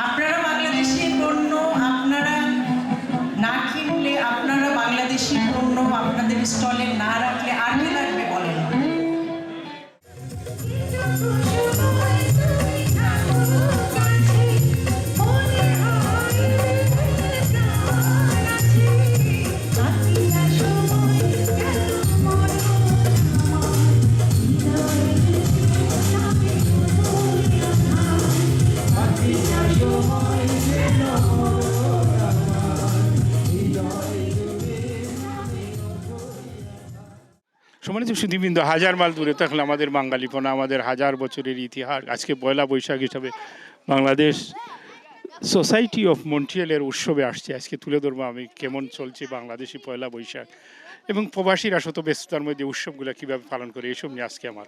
আপনারা বাংলাদেশি পণ্য আপনারা না কিনলে আপনারা বাংলাদেশি পণ্য আপনাদের স্টলে না সম্মানিত সুদীবৃন্দ হাজার মাইল দূরে থাকলে আমাদের বাঙালিপনা আমাদের হাজার বছরের ইতিহাস আজকে পয়লা বৈশাখ হিসাবে বাংলাদেশ সোসাইটি অফ মন্ট্রিয়ালের উৎসবে আসছে। আজকে তুলে ধরবো আমি কেমন চলছে বাংলাদেশি পয়লা বৈশাখ এবং প্রবাসীরা শত ব্যস্ততার মধ্যে উৎসবগুলো কীভাবে পালন করে এসব নিয়ে আজকে আমার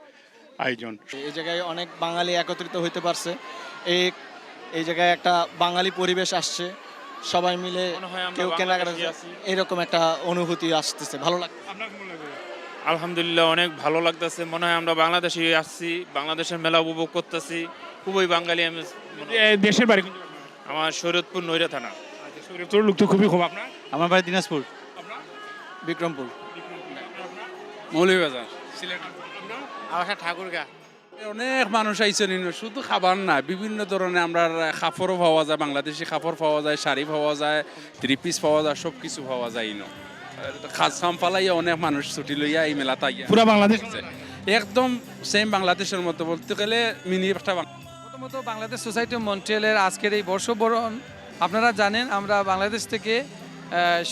আয়োজন। এই জায়গায় অনেক বাঙালি একত্রিত হইতে পারছে। এই এই জায়গায় একটা বাঙালি পরিবেশ আসছে। সবাই মিলে হয় কেউ কেনাকাটা এরকম একটা অনুভূতি আসতেছে। ভালো লাগে আপনার কেমন লাগে আলহামদুলিল্লাহ অনেক ভালো লাগতেছে। মনে হয় আমরা বাংলাদেশে আসছি বাংলাদেশের মেলা উপভোগ করতেছি। খুবই বাঙালি আমি দেশের বাড়ি কোন আমার শরীয়তপুর নৈরা থানা। আচ্ছা, লোক তো খুবই কম আপনার? আমার বাড়ি দিনাজপুর। আপনার? বিক্রমপুর। মৌলভীবাজার আমার ঠাকুরগা। অনেক মানুষ আইসেন ইনো, শুধু খাবার না বিভিন্ন ধরনের আমরা কাপড়ও পাওয়া যায় বাংলাদেশি কাপড় পাওয়া যায় শাড়ি পাওয়া যায় থ্রি পিস পাওয়া যায় সব কিছু পাওয়া যায় ইনো। খাস খাম পালাইয়া অনেক মানুষ ছুটি লইয়া এই মেলাতে আইয়া। পুরা বাংলাদেশ? একদম সেম বাংলাদেশের মতো বলতে গেলে মিনি একটা প্রথমত বাংলাদেশ সোসাইটি মন্ট্রিয়ালের আজকের এই বর্ষবরণ আপনারা জানেন আমরা বাংলাদেশ থেকে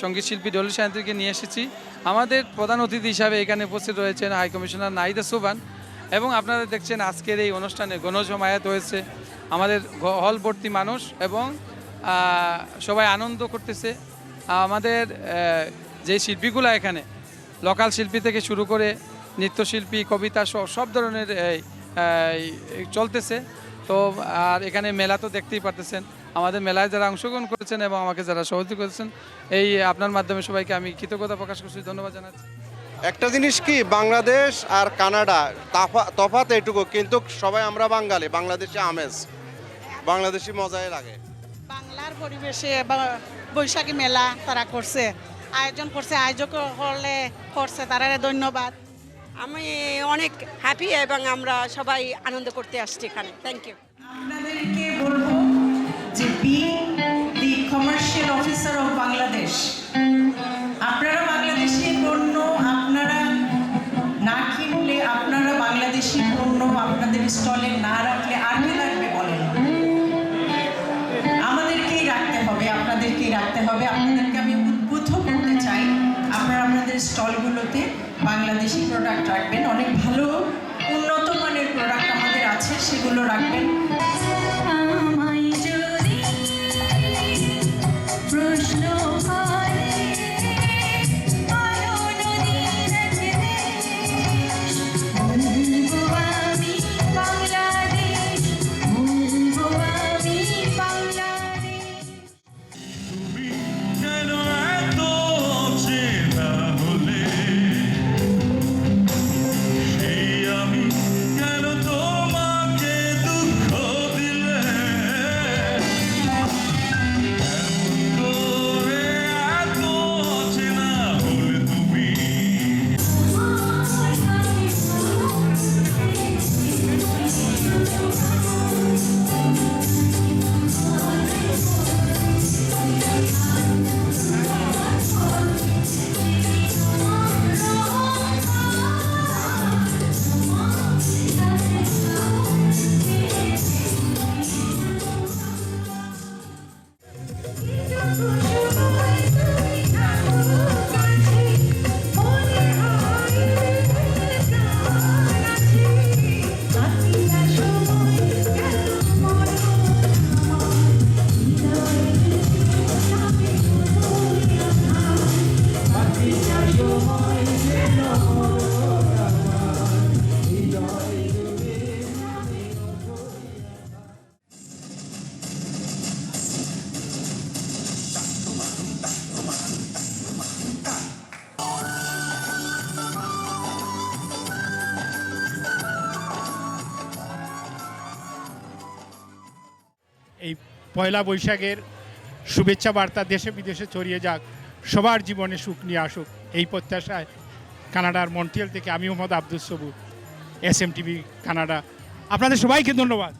সংগীত শিল্পী ডলি সায়ন্ত্রীকে নিয়ে এসেছি। আমাদের প্রধান অতিথি হিসাবে এখানে উপস্থিত রয়েছেন হাই কমিশনার নাহিদা সুবান এবং আপনারা দেখছেন আজকের এই অনুষ্ঠানে গণজমায়াত হয়েছে আমাদের হল ভর্তি মানুষ এবং সবাই আনন্দ করতেছে। আমাদের যে শিল্পীগুলো এখানে লোকাল শিল্পী থেকে শুরু করে নৃত্যশিল্পী কবিতা সহ সব ধরনের চলতেছে। তো আর এখানে মেলা তো দেখতেই পারতেছেন। আমাদের মেলায় যারা অংশগ্রহণ করেছেন এবং আমাকে যারা সহযোগী করেছেন এই আপনার মাধ্যমে সবাইকে আমি কৃতজ্ঞতা প্রকাশ করছি ধন্যবাদ জানাচ্ছি। একটা জিনিস কি বাংলাদেশ আর কানাডা তাফা- তফাৎ এটুকু কিন্তু সবাই আমরা বাঙালি বাংলাদেশি আমেজ। বাংলাদেশি মজাই লাগে। বাংলার পরিবেশে বা- বৈশাখী মেলা তারা করছে। আয়োজন করছে আয়োজক হলে করছে তারা ধন্যবাদ। আমি অনেক হ্যাপি এবং আমরা সবাই আনন্দ করতে আসছি এখানে। থ্যাংক ইউ আপনাদেরকে বলব যে being the commercial officer of Bangladesh আপনারা বাংলাদেশি পণ্য আপনারা না কিনলে আপনারা বাংলাদেশি পণ্য আপনাদের স্টলে না রাখলে আর কি লাগবে বলেন? আমাদেরকেই রাখতে হবে আপনাদেরকেই রাখতে হবে আপনাদেরকে স্টলগুলোতে বাংলাদেশি প্রোডাক্ট রাখবেন। অনেক ভালো উন্নত মানের প্রোডাক্ট আমাদের আছে সেগুলো রাখবেন। এই পয়লা বৈশাখের শুভেচ্ছা বার্তা দেশে বিদেশে ছড়িয়ে যাক, সবার জীবনে সুখ নিয়ে আসুক, এই প্রত্যাশায় কানাডার মন্ট্রিয়াল থেকে আমি মোহাম্মদ আব্দুল সবু এস এম টিভি কানাডা। আপনাদের সবাইকে ধন্যবাদ।